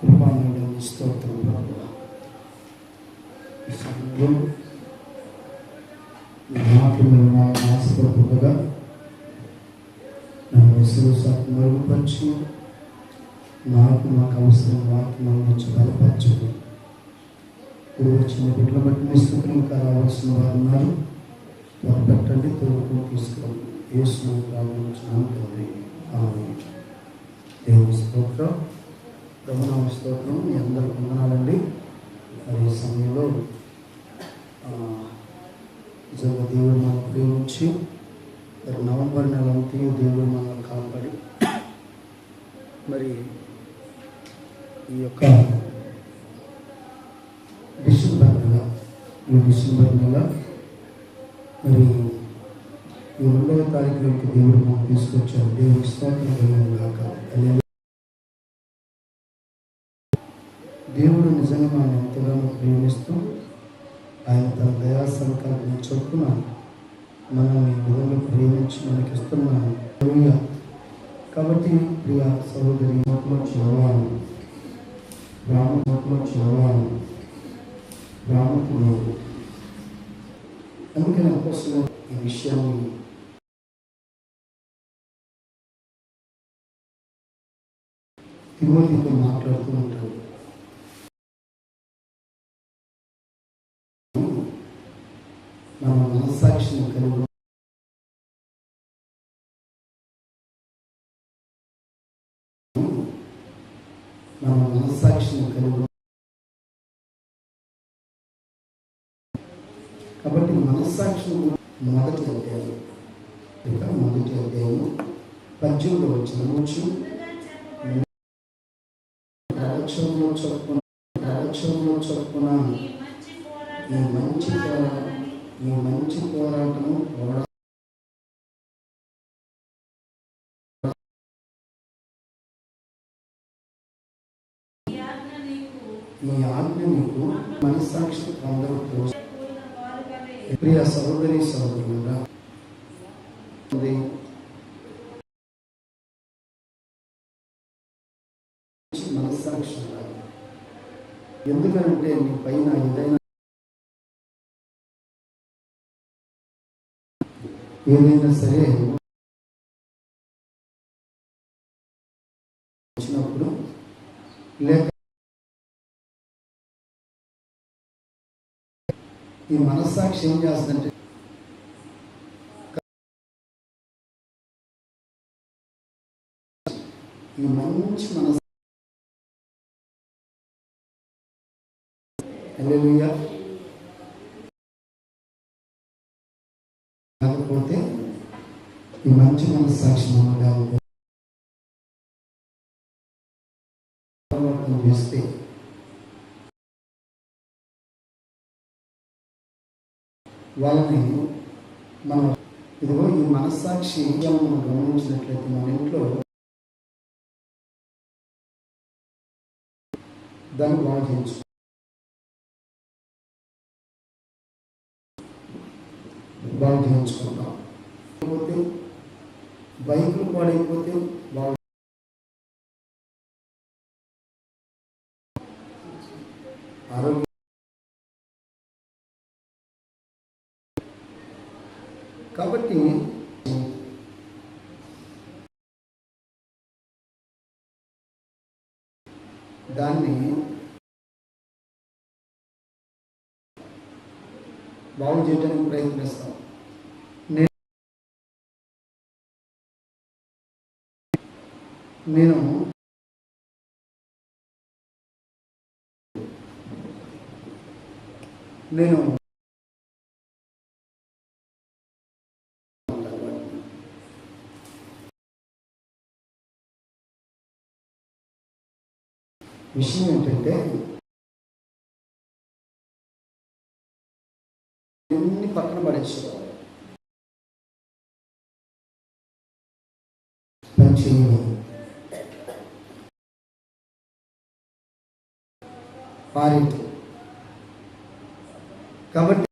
కృపానుడు స్తోత్రం ప్రభువా. ఈ సమయంలో నా ఆశపడుతుండగా నాకు నాకు అవసరం వాక్యం వచ్చి బలపరచు ఇప్పుడు వచ్చిన బిడ్డల బట్టి మిస్తుకుని ఇంకా రావాల్సిన వారు ఉన్నారు. వారు పెట్టండి తోడుకుని తీసుకురండి. యేసు రావాల్సిన దేవుని స్తోత్రం. ప్రభునామ స్తోత్రం మీ అందరికి వందనాలండి. మరి ఈ సమయంలో నిజంగా దేవుడు మనం ప్రేమించి మరి నవంబర్ నెల అంతయు దేవుడు మనల్ని కాపాడి మరి ఈ యొక్క డిసెంబర్ నెల ఈ డిసెంబర్ నెల మరి ఈ రెండవ తారీఖులోకి దేవుడు మనం తీసుకొచ్చారు దేవుడి స్తోత్రం కలిగిన గాక హల్లెలూయా. మనం ఎంతగానో ప్రేమిస్తూ ఆయన తన దయా సంకల్పం చొప్పున మనం ఈ విధంగా ప్రేమించి మనకి ఇస్తున్నాను కాబట్టి ప్రియ సహోదరి మహాత్మ చదవాలి రామ మొత్తం రామకుడు అందుకని అపోస్తులు ఈ విషయాన్ని తిమోతితో మాట్లాడుతూ ఉంటాడు మన మనస్సాక్షిని కలిగి మనం మనస్సాక్షిని కలిగి కాబట్టి మనస్సాక్షిని మొదటి అధ్యాయం. ఇక మొదటి అధ్యాయం పద్దెనిమిది వచ్చిన నుంచి ప్రవచనంలో చొప్పున ప్రవచనంలో చొప్పున ఈ మంచి పోరాటం ఈ మంచి పోరాటము పోరాటం నీకు మనస్సాక్షి పొందవచ్చు ప్రియ సహోదరి సహోదరులుగా మనస్సాక్షి ఎందుకంటే మీ పైన ఏదైనా ఏదైనా సరే వచ్చినప్పుడు లేక ఈ మనస్సాక్షి ఏం చేస్తుందంటే ఈ మంచి మనసు కాకపోతే ఈ మంచి మనస్సాక్షి మనగా చేస్తే వాళ్ళని మనం ఇదిగో ఈ మనస్సాక్షి మనం గమనించినట్లయితే మన ఇంట్లో దాన్ని బాగు చేయించు బాగు బైకులు పాడైపోతే బాగు కాబట్టి దాన్ని బాగు చేయడానికి ప్రయత్నిస్తాం. నేను నేను నేను విషయం ఏంటంటే ఎన్ని పక్కన పడేసుకోవాలి? పని చేయను. కాబట్టి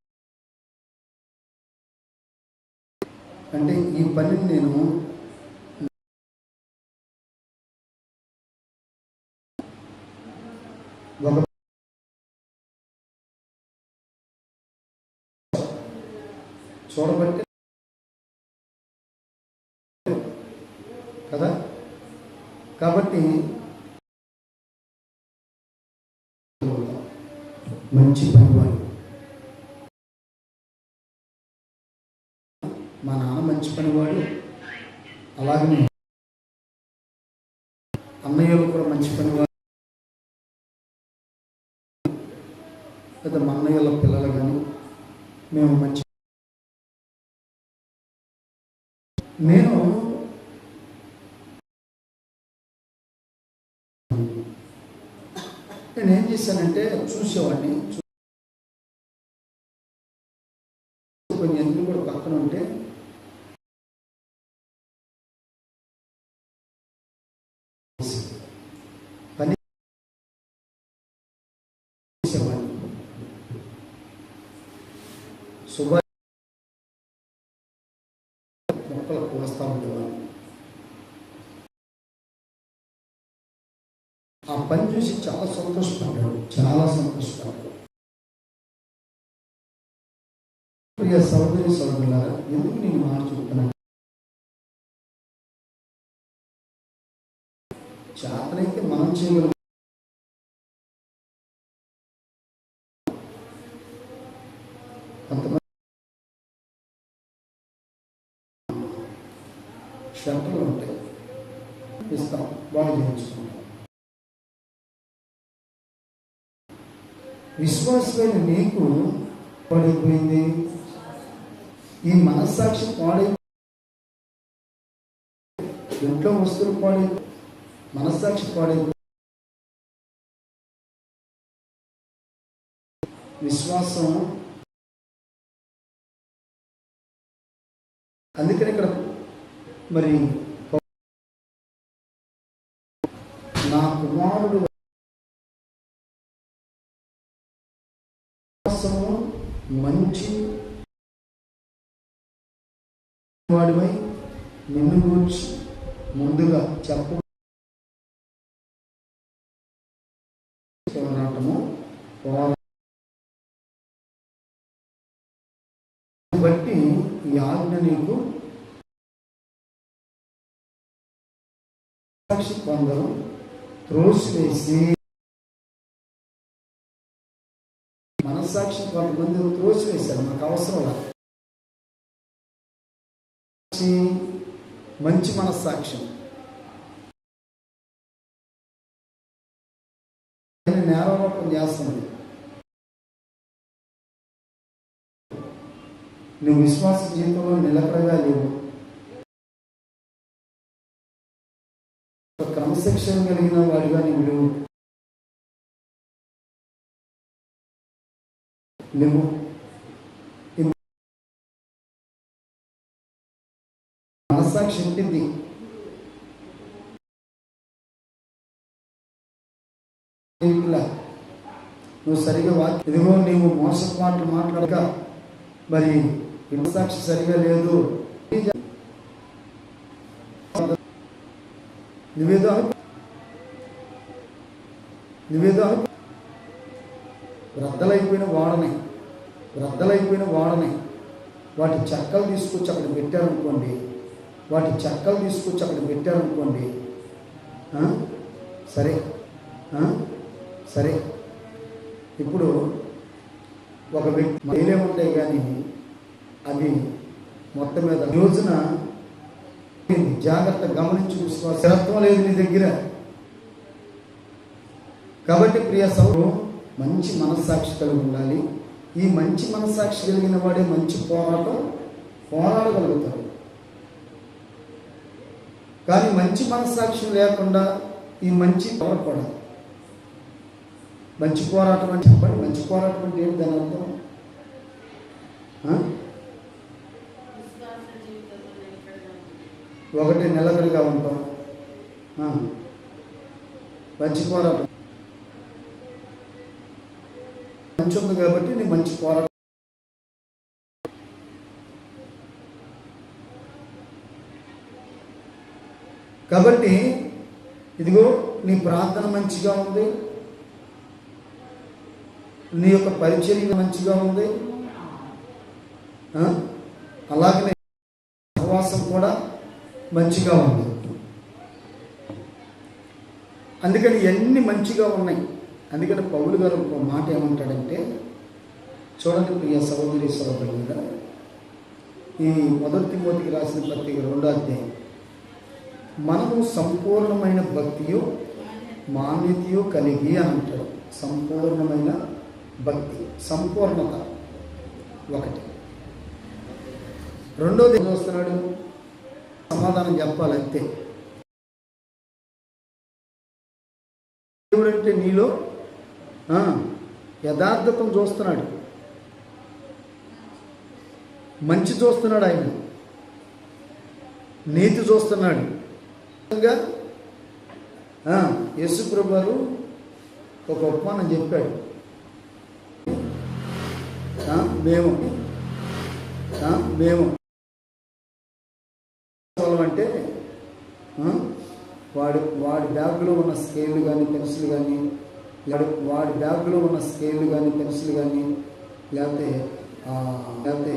అంటే ఈ పనిని నేను ఒక చూడబట్టి కదా? కాబట్టి మంచి పనివాడు. మా నాన్న మంచి పనివాడు. అలాగే అన్నయ్యలు కూడా మంచి పనివాడు లేదా మా అన్నయ్యల పిల్లలు కానీ మేము మంచి నేను నేను ఏం చేశానంటే చూసేవాడిని. కొన్ని ఎందుకు కూడా పక్కన ఉంటే పని చేసేవాడిని శుభ ఉండేవారు ఆ పని చూసి చాలా సంతోషపడ్డాడు. చాలా సంతోషపడ్డాడు. ప్రియ సౌదరి సౌదరులారా ఎందుకు నేను మాట చెప్తున్నాను? షంటలు ఉంటాయి. ఇస్తాం. బాగా చేయించుకుంటాం విశ్వాసమైన నీకు పడిపోయింది. ఈ మనస్సాక్షి పాడై ఇంట్లో వస్తువులు పాడై మనస్సాక్షి పాడై విశ్వాసం అందుకని ఇక్కడ మరి నా కుమారుడు మంచి వాడివై నిన్ను గురించి ముందుగా చెప్ప. పోరాటము పోరా- బట్టి ఈ ఆజ్ఞ నీకు సాక్షి కొందరు త్రోసివేసి మనస్సాక్షి కొంతమంది త్రోసివేశారు. మనకు అవసరం లేదు. మంచి నేను నేరారోపణ చేస్తుంది నువ్వు విశ్వాస జీవితంలో నిలకడగా లేవు. క్రమశిక్షణ కలిగిన వాడిగా నీవు నువ్వు మనస్సాక్షి ఉంటుంది. నువ్వు సరిగా ఇదిగో నీవు మోసం మాటలు మాట్లాడక. మరి మనస్సాక్షి సరిగా లేదు. నువ్వేదో నివేదాలు. నువ్వేదో రద్దలైపోయిన వాడని రద్దలైపోయిన వాడని వాటి చెక్కలు తీసుకొచ్చి అక్కడ పెట్టారనుకోండి వాటి చెక్కలు తీసుకొచ్చి అక్కడ పెట్టారనుకోండి సరే సరే. ఇప్పుడు ఒక వ్యక్తి మైలే ఉంటాయి కానీ అవి మొత్తం మీద రోజున జాగ్రత్త గమనించి చూసుకోవాలి. స్థిరత్వం లేదు నీ దగ్గర. కాబట్టి ప్రియ సౌరు మంచి మనస్సాక్షి కలిగి ఉండాలి. ఈ మంచి మనస్సాక్షి కలిగిన వాడే మంచి పోరాటం పోరాడగలుగుతాడు కానీ మంచి మనస్సాక్షి లేకుండా ఈ మంచి పోరాడకూడదు మంచి పోరాటం అని చెప్పండి. మంచి పోరాటం అంటే ఏంటి? దాని అర్థం? ఒకటి నిలకడగా ఉంటాం. మంచి పోరాటం. మంచి ఉంది కాబట్టి నీ మంచి పోరాటం. కాబట్టి ఇదిగో నీ ప్రార్థన మంచిగా ఉంది. నీ యొక్క పరిచర్య మంచిగా ఉంది. అలాగనే సహవాసం కూడా మంచిగా ఉంది. అందుకని ఎన్ని మంచిగా ఉన్నాయి? అందుకని పౌలు గారు ఒక మాట ఏమంటాడంటే చూడండి ప్రియ సహోదరి సహోదరులుగా ఈ మొదటి తిమోతికి రాసిన పత్రిక రెండో అధ్యాయం. మనము సంపూర్ణమైన భక్తియో మాన్యతయో కలిగి అని అంటాడు సంపూర్ణమైన భక్తి సంపూర్ణత ఒకటి. రెండోది వస్తున్నాడు సమాధానం చెప్పాలి అంతే. నీలో యథార్థతం చూస్తున్నాడు. మంచి చూస్తున్నాడు ఆయన. నీతి చూస్తున్నాడు. ఇంకా, యేసుప్రభు గారు ఒక ఉపమానం చెప్పాడు. మేము మేము అంటే వాడు వాడి బ్యాగ్లో ఉన్న స్కేల్ కానీ పెన్సిల్ కానీ వాడి వాడి బ్యాగ్లో ఉన్న స్కేల్ కానీ పెన్సిల్ కానీ లేకపోతే లేకపోతే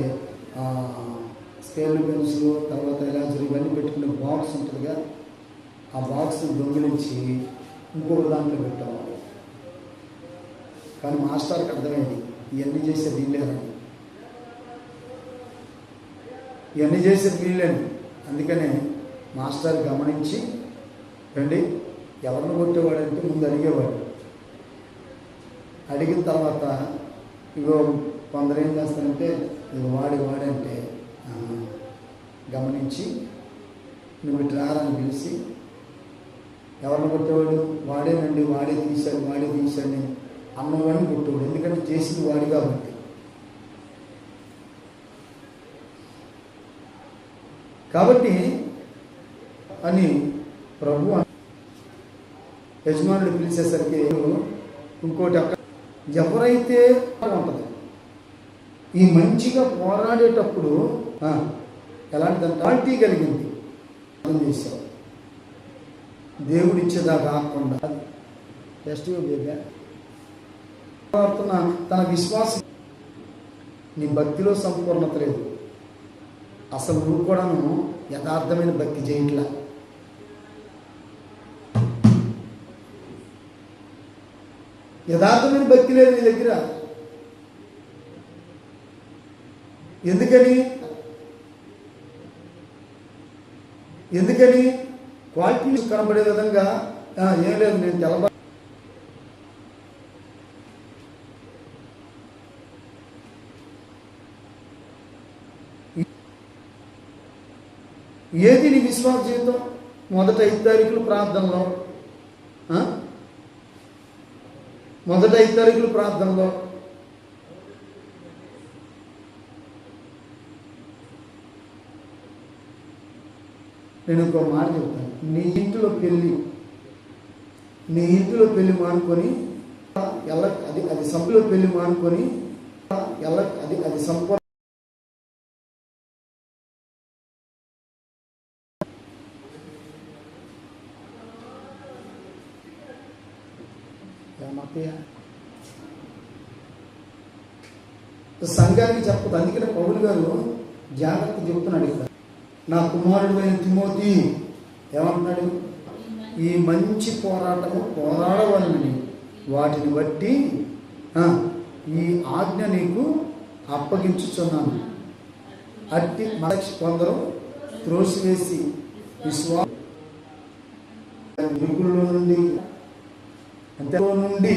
స్కేల్ పెన్సిల్ తర్వాత ఎలాజర్ ఇవన్నీ పెట్టుకునే బాక్స్ ఉంటుందిగా ఆ బాక్స్ దొంగిలించి ఇంకొక దాంట్లో పెట్టేవాడు కానీ మాస్టర్కి అర్థమైంది ఇవన్నీ చేసే వీళ్ళేనని ఇవన్నీ చేసే వీళ్ళని అందుకనే మాస్టర్ గమనించి రండి ఎవరిని కొట్టేవాడంటే ముందు అడిగేవాడు. అడిగిన తర్వాత ఇగో కొందరు ఏం చేస్తారంటే ఇది వాడి వాడంటే గమనించి నువ్వు రారని పిలిచి ఎవరిని కొట్టేవాడు? వాడేనండి వాడే తీశాడు వాడే తీశాడని అన్నవాడిని కొట్టేవాడు. ఎందుకంటే చేసింది వాడి కాబట్టి. కాబట్టి అని ప్రభు యజమానుడు పిలిచేసరికి ఇంకోటి అక్కడ ఎవరైతే ఉంటుంది? ఈ మంచిగా పోరాడేటప్పుడు ఎలాంటి క్వాలిటీ కలిగింది. అర్థం చేశావు దేవుడు కాకుండా. టెస్ట్ పోరాడుతున్న తన విశ్వాసం. నీ భక్తిలో సంపూర్ణత లేదు. అసలు నువ్వు కూడాను యథార్థమైన భక్తి చేయట్లా యథార్థమైన భక్తి లేదు నీ దగ్గర. ఎందుకని? ఎందుకని? క్వాలిటీ కనబడే విధంగా ఏం లేదు నేను తెలబ ఏది నీ విశ్వాస జీవితం? మొదట ఐదు తారీఖులు ప్రార్థనలో ఆ? మొదట ఐదు ప్రార్థనలో. నేను ఇంకో మాట చెప్తాను. నీ ఇంటిలో పెళ్ళి నీ ఇంటిలో పెళ్ళి మానుకొని ఎలా అది అది సంపులో పెళ్ళి మానుకొని ఎలా అది అది సంపూర్ణ ఏమత్తయ్య? సంఘానికి చెప్పదు అందుకనే పౌలు గారు జాగ్రత్త చెబుతున్నాడు ఇక్కడ. నా కుమారుడు అయిన తిమోతి ఏమంటున్నాడు? ఈ మంచి పోరాటము పోరాడవాలని వాటిని బట్టి ఈ ఆజ్ఞ నీకు అప్పగించుచున్నాను. అట్టి మనకి కొందరు త్రోసివేసి విశ్వా మిరుగుల్లో నుండి అంతే నుండి.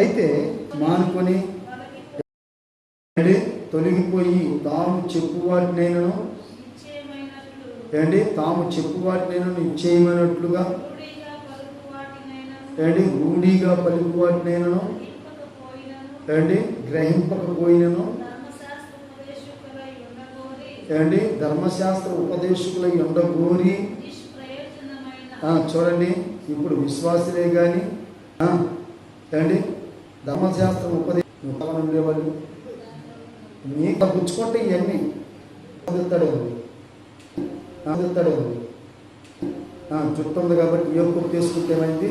అయితే మానుకొని తొలగిపోయి తాము చెప్పు నేను ఏంటి తాము చెప్పు నేను నిశ్చయమైనట్లుగా. ఏంటి రూఢిగా పలుకువాటి నేను ఏంటి గ్రహింపకపోయినను. ఏంటి ధర్మశాస్త్ర ఉపదేశకుల ఉండగోరి చూడండి. ఇప్పుడు విశ్వాసులే కానీ ఏంటి ధర్మశాస్త్ర ఉపదేశం ఉండేవాళ్ళు. మీకు పుచ్చుకుంటే ఇవన్నీ. చదువుతాడు చదువుతాడు జుట్టు ఉంది కాబట్టి ఏ కుట్టు తీసుకుంటేమైంది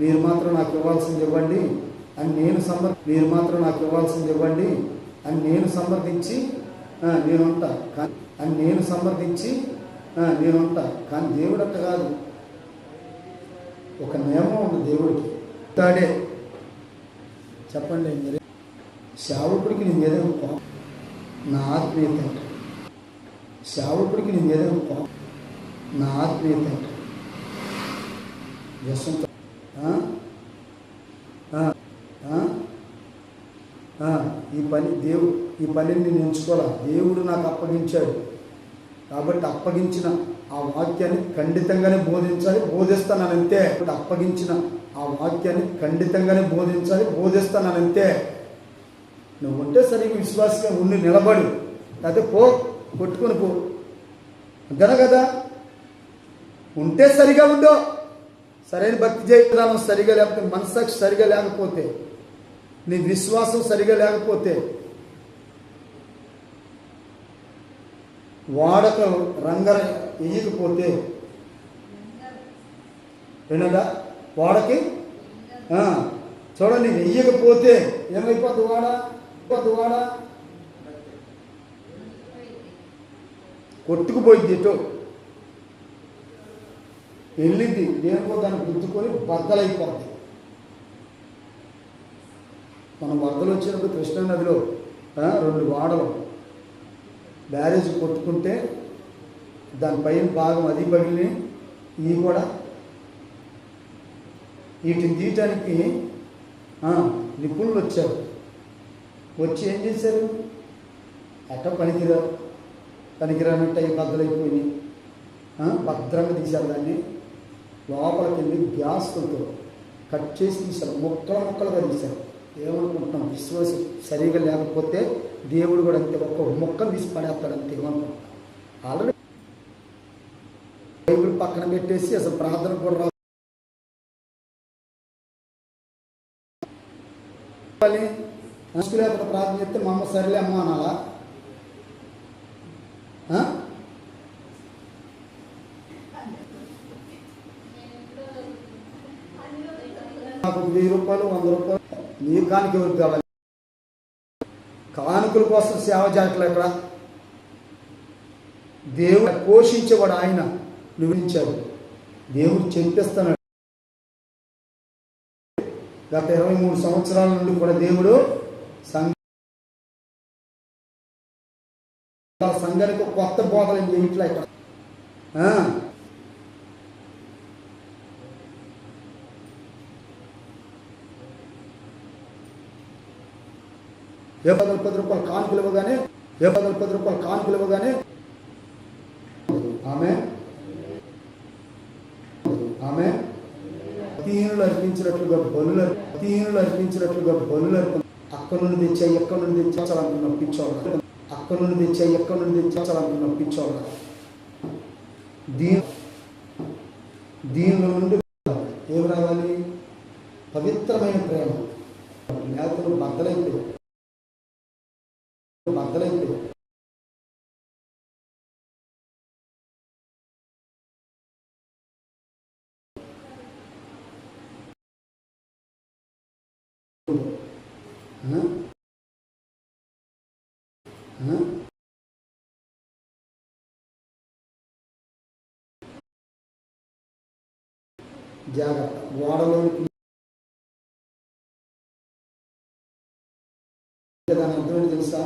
మీరు మాత్రం నాకు ఇవ్వాల్సింది ఇవ్వండి. అని నేను సమర్ మీరు మాత్రం నాకు ఇవ్వాల్సింది ఇవ్వండి. అని నేను సమర్థించి నేనుంటా నేను కానీ అని నేను సమర్థించి నేనుంటా నేను కానీ దేవుడు అంత కాదు. ఒక నియమం ఉంది దేవుడికి. తాడే చెప్పండి మీరు. సేవకుడికి నీ మీద ఏం కోపం. నా ఆత్మీయత అంట. సేవకుడికి నీ మీద ఏం కోపం. నా ఆత్మీయత అంట. వ్యసంతో. ఈ పని దేవుడు ఈ పనిని నేను ఎంచుకోవాలా? దేవుడు నాకు అప్పగించాడు. కాబట్టి అప్పగించిన ఆ వాక్యాన్ని ఖండితంగానే బోధించాలి బోధిస్తానంతే ఇప్పుడు అప్పగించిన ఆ వాక్యాన్ని ఖండితంగానే బోధించాలి బోధిస్తానంతే నువ్వు ఉంటే సరిగ్గా విశ్వాసంగా ఉండి నిలబడు. అదే పో కొట్టుకొని పో. అంతేనా కదా? ఉంటే సరిగా ఉండో. సరైన భక్తి జీవితం సరిగా లేకపోతే మనసాక్షి సరిగా లేకపోతే నీ విశ్వాసం సరిగా లేకపోతే వాడక రంగర వేయకపోతే వినదా వాడకి? చూడండి వెయ్యకపోతే ఏమైపోద్ది వాడ? అయిపోద్ది కొట్టుకుపోయింది ఎటో వెళ్ళింది దేనికో దాన్ని గుద్దుకొని బద్దలైపోద్ది. మనం వరదలు వచ్చినప్పుడు కృష్ణా నదిలో రెండు వాడలు. బ్యారేజ్ కొట్టుకుంటే దానిపైన భాగం అది పగిలి ఈ కూడా. వీటిని తీయటానికి నిపుణులు వచ్చారు. వచ్చి ఏం చేశారు? ఎట్ట పనికిరా పనికిరానంటే అవి బద్దలైపోయినాయి భద్రంగా తీశారు దాన్ని. లోపలికి వెళ్ళి గ్యాస్తో కట్ చేసి తీశారు. ముక్కలు ముక్కలుగా తీశారు. ఏమనుకుంటున్నాం? విశ్వాసం సరిగా లేకపోతే దేవుడు కూడా అంతే ఒక్క ముక్క తీసి పడేస్తాడు అంతే ఏమనుకుంటున్నాం? ఆల్రెడీ బైబిల్ పక్కన పెట్టేసి అసలు ప్రార్థన కూడా రా లేకపోతే ప్రార్థన చేస్తే మా అమ్మ సరేలే అమ్మ అనాలా? నాకు వెయ్యి రూపాయలు వంద రూపాయలు. నీ కానుక ఎవరికి కావాలి? కానుకల కోసం సేవ చేయట్లే ఇక్కడ దేవుడు పోషించేవాడు ఆయన. నువ్వించాడు దేవుడు చెప్పిస్తున్నాడు గత ఇరవై మూడు సంవత్సరాల నుండి కూడా దేవుడు సంఘ సంఘానికి కొత్త బోధలు ఏం చేయట్లే ఇక్కడ ఏ పదలు పది రూపాయలు కానుకలు ఇవ్వగానే ఏ పదలు పది రూపాయలు కానుకలు ఇవ్వగానే ఆమె ఆమె అతీనులు అర్పించినట్లుగా బలులు అతీనులు అర్పించినట్లుగా బలులు అర్ప అక్కడ నుండి తెచ్చా ఎక్కడ నుండి తెచ్చాలనుకున్న పిచ్చోళ్ళ అక్కడ నుండి తెచ్చా ఎక్కడ నుండి తెచ్చాలనుకున్న పిచ్చోళ్ళ దీని దీనిలో నుండి ఏమి రావాలి? పవిత్రమైన ప్రేమ. లేకపోతే బద్దలైపోయి బద్దలైపోయి జాగ్రత్త. ఓడలో దాని అర్థం తెలుసా?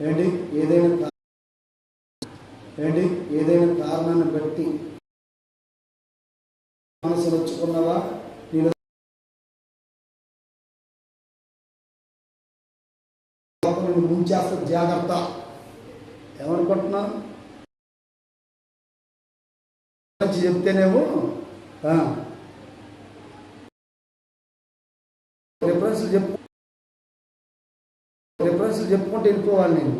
ఏంటి? ఏదైనా ఏంటి? ఏదైనా కారణాన్ని బట్టి మనసు నొచ్చుకున్నావా? నేను ముంచేస్తా జాగ్రత్త. ఏమనుకుంటున్నాను? మంచి చెప్తేనేమో రిఫరెన్స్లు చెప్పు రిఫరెన్స్లు చెప్పుకుంటూ వెళ్ళిపోవాలి నేను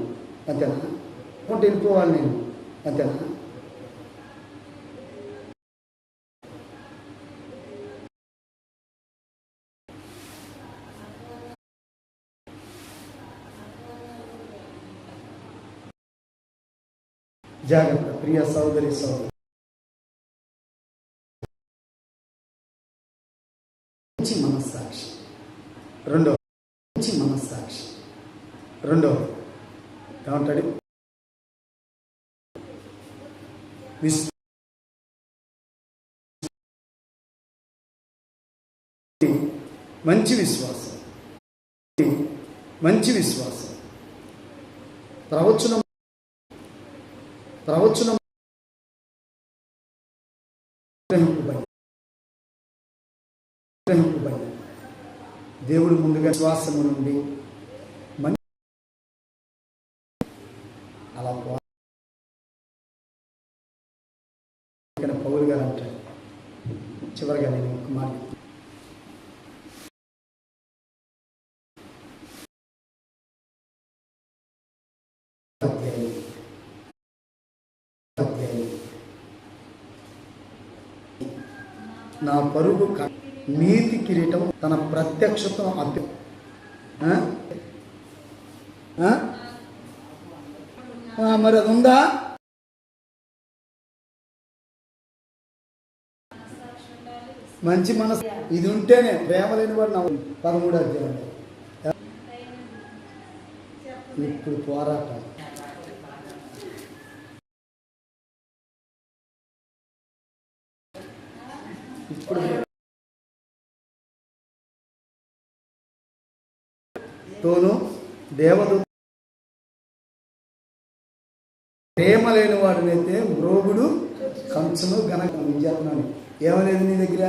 అంతేనా? చెప్పుకుంటూ వెళ్ళిపోవాలి నేను అంతేనా? జాగ్రత్త ప్రియ సోదరి సోదరు మనస్సాక్షి. రెండో. మంచి మనస్సాక్షి. రెండో. ఏమంటాడు మంచి విశ్వాసం. మంచి విశ్వాసం. ప్రవచనం ప్రవచనం గ్రహింపబడి దేవుడు ముందుగా శ్వాసము నుండి మంచి అలా పో- ఇక్కడ పౌలు గారు అంటారు. చివరిగా నేను ఒక మాట నా పరుగు క- నీతి కిరీటం తన ప్రత్యక్షత అద్దె ఆ? మరి అది ఉందా? మంచి మనసు. ఇది ఉంటేనే ప్రేమ లేని వాడు నా పదమూడు అధ్యాయం ఇప్పుడు పోరాటం ఇప్పుడు తోను దేవదూ ప్రేమ లేని వాడినైతే మ్రోగుడు కంచును గనక నేను చెప్తున్నాను ఏమలేదు నీ దగ్గర?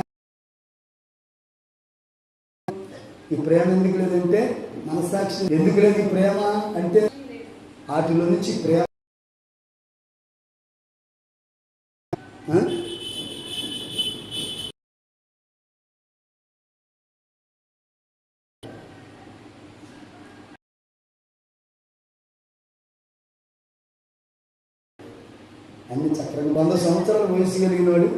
ఈ ప్రేమ ఎందుకు లేదంటే మనసాక్షి ఎందుకు లేదు ఈ ప్రేమ అంటే వాటిలో నుంచి ప్రేమ అన్ని చక్రంగా వంద సంవత్సరాలు వయసు కలిగిన వాడు.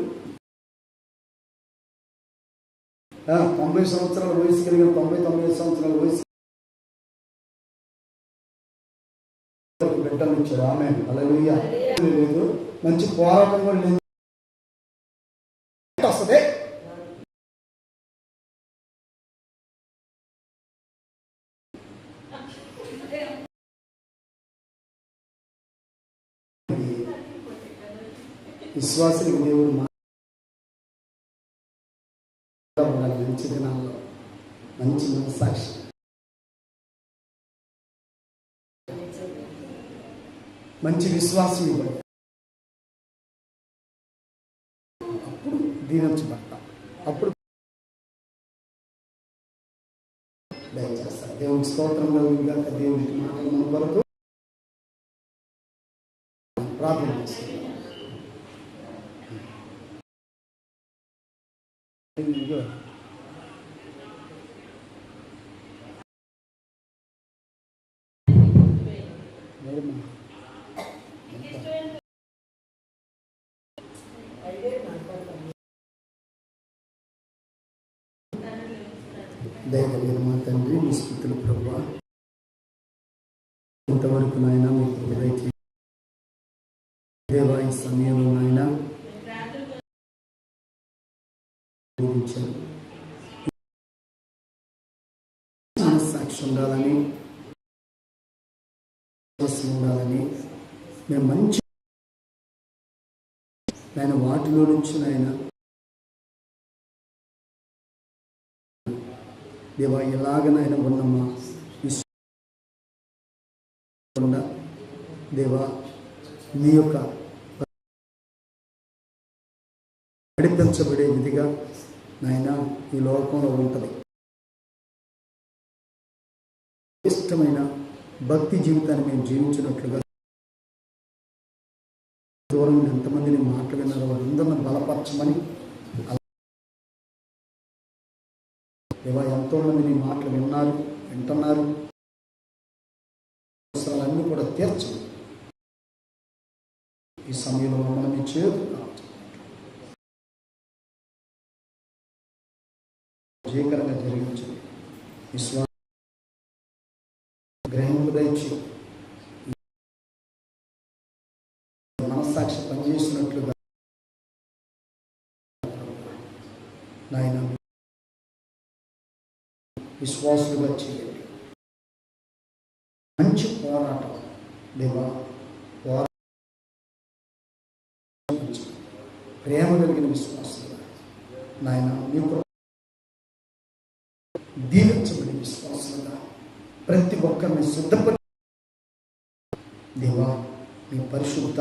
తొంభై సంవత్సరాల వయసు కలిగిన తొంభై తొంభై సంవత్సరాల వయసు బిడ్డలు ఇచ్చాడు. ఆమె అలలుయ్య లేదు. మంచి పోరాటం కూడా లేదు. వస్తుంది. విశ్వాసులకు దేవుడు మా మంచి దినాల్లో మంచి మనసాక్షి మంచి విశ్వాసం ఇవ్వండి. అప్పుడు దీవించబడతాం అప్పుడు దయచేస్తారు. దేవుని స్తోత్రంలో కలుగుగాక దేవునికి మాటలు వరకు ప్రార్థన చేస్తాం ఇదిగో. మేడమ్. దయగలిగిన మా తండ్రి మీ స్థితులు ప్రభా ఇంతవరకు నాయన మీ హృదయకి దేవా ఈ సమయంలో నాయన బోధించారు మనస్సాక్షి ఉండాలని ఉండాలని మేము మంచి ఆయన వాటిలో నుంచి ఆయన దేవా ఎలాగనైనా ఉన్నమ్మా. విశ్వకుండా దేవా నీ యొక్క నడిపించబడే విధిగా నాయన ఈ లోకంలో ఉంటుంది. ఇష్టమైన భక్తి జీవితాన్ని మేము జీవించినట్లుగా దూరం ఎంతమందిని మాటలు విన్నారో వాళ్ళందరిని బలపరచమని దేవా ఎంతో మంది నీ మాటలు విన్నారు వింటున్నారు. అవసరాలన్నీ కూడా తీర్చు ఈ సమయంలో మమ్మల్ని చేరు విజయకరంగా జరిగించు విశ్వాస గ్రహింపు దయచి మనస్సాక్షి పనిచేసినట్లుగా నాయన విశ్వాసులుగా చేయండి. మంచి పోరాటం దేవా ప్రేమ కలిగిన విశ్వాసం నాయన మీ విశ్వాసంగా ప్రతి ఒక్కరిని సిద్ధపడి దేవా మీ పరిశుద్ధ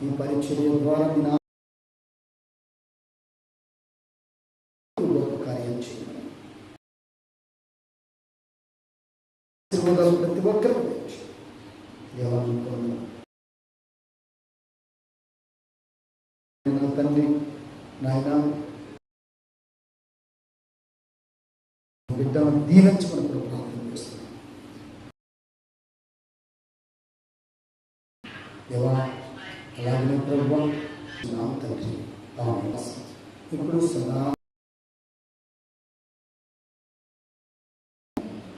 ఈ పరిచర్య ద్వారా మీ కార్యం ప్రతి ఒక్కరికి తండ్రి నాయన బిడ్డను దీవించమని కూడా ప్రార్థన చేస్తున్నాను దేవా అలాగనే ప్రభు నా తండ్రి ఆమేన్. ఇప్పుడు సదా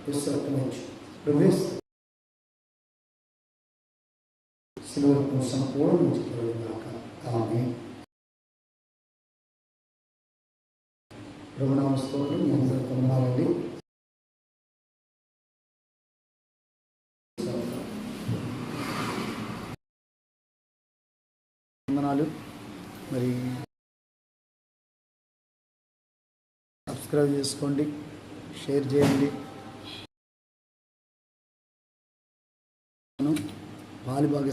విశ్రమించు ప్రవేశ శిలువకు సంపూర్ణించుకోలేదాక ఆమె ప్రభునామ స్తోత్రం మీ అందరూ పొందాలండి వందనాలు మరి సబ్స్క్రైబ్ చేసుకోండి షేర్ చేయండి. పాలు భాగస్